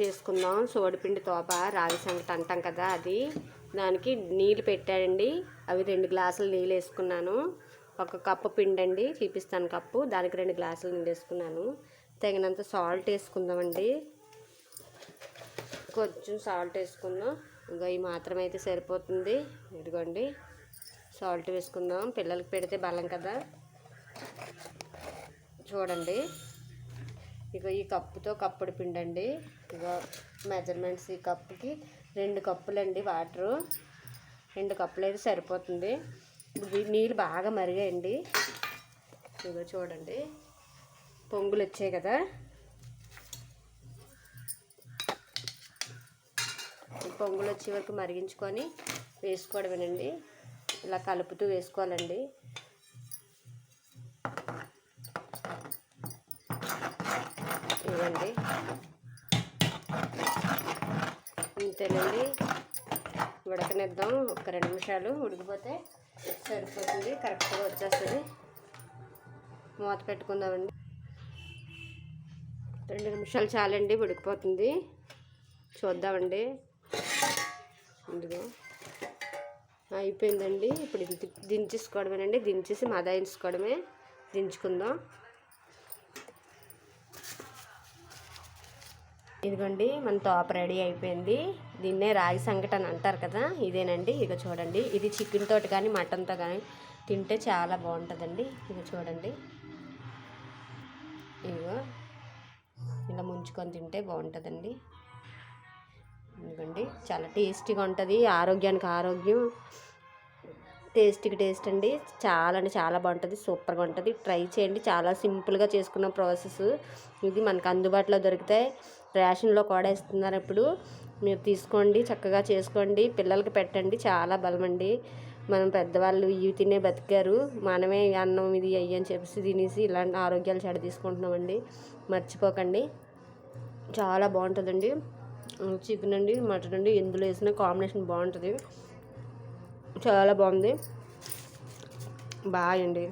చేసుకుందాం. సోడిపిండి తోప రాగి సంగటి అంటాం కదా అది. దానికి నీళ్ళు పెట్టాడండి. అవి రెండు గ్లాసులు నీళ్ళు వేసుకున్నాను. ఒక కప్పు పిండి అండి చూపిస్తాను కప్పు. దానికి రెండు గ్లాసులు నీళ్ళు వేసుకున్నాను. తగినంత సాల్ట్ వేసుకుందామండి. కొంచెం సాల్ట్ వేసుకుందాం. ఇంకా ఈ మాత్రం అయితే సరిపోతుంది. ఇదిగోండి. సాల్ట్ వేసుకుందాం. పిల్లలకి పెడితే బలం కదా. చూడండి. ఇక ఈ కప్పుతో కప్పుడు పిండండి. ఇక మెజర్మెంట్స్ ఈ కప్పుకి రెండు కప్పులండి వాటరు రెండు కప్పులు అయితే సరిపోతుంది నీళ్ళు బాగా మరిగాయండి. ఇగో చూడండి. పొంగులు వచ్చాయి కదా. పొంగులు వచ్చే వరకు మరిగించుకొని వేసుకోవడమేనండి. ఇలా కలుపుతూ వేసుకోవాలండి. ఇవ్వండి. ఇంతేనండి. ఉడకనిద్దాం. ఒక రెండు నిమిషాలు ఉడికిపోతే సరిపోతుంది. కరెక్ట్గా వచ్చేస్తుంది. మూత పెట్టుకుందామండి. రెండు నిమిషాలు చాలండి ఉడికిపోతుంది. చూద్దామండి. ఇదిగో. అయిపోయిందండి. ఇప్పుడు దించేసుకోవడమేనండి. దించేసి మదాయించుకోవడమే. దించుకుందాం. ఇదిగోండి మన తోప రెడీ అయిపోయింది. దీన్నే రాగి సంగటి అంటారు కదా ఇదేనండి. ఇక చూడండి ఇది చికెన్ తోటి కానీ మటన్తో కానీ తింటే చాలా బాగుంటుందండి. ఇక చూడండి. ఇదిగో ఇలా ముంచుకొని తింటే బాగుంటుందండి. ఇదిగోండి చాలా టేస్టీగా ఉంటుంది. ఆరోగ్యానికి ఆరోగ్యం. టేస్ట్కి టేస్ట్ అండి. చాలా అంటే చాలా బాగుంటుంది. సూపర్గా ఉంటుంది. ట్రై చేయండి. చాలా సింపుల్గా చేసుకున్న ప్రాసెస్. ఇది మనకు అందుబాటులో దొరుకుతాయి. రేషన్లో కూడా ఇస్తున్నారు ఇప్పుడు. మీరు తీసుకోండి. చక్కగా చేసుకోండి. పిల్లలకి పెట్టండి. చాలా బలమండి. మనం పెద్దవాళ్ళు ఇవి తినే బతికారు. మనమే అన్నం ఇది అయ్యి అని చెప్పేసి తినేసి ఇలాంటి ఆరోగ్యాలు చెడ తీసుకుంటున్నామండి. మర్చిపోకండి. చాలా బాగుంటుందండి. చికెన్ అండి మటన్ అండి ఎందులో వేసిన కాంబినేషన్ బాగుంటుంది. చాలా బాగుంది. బాయ్ అండి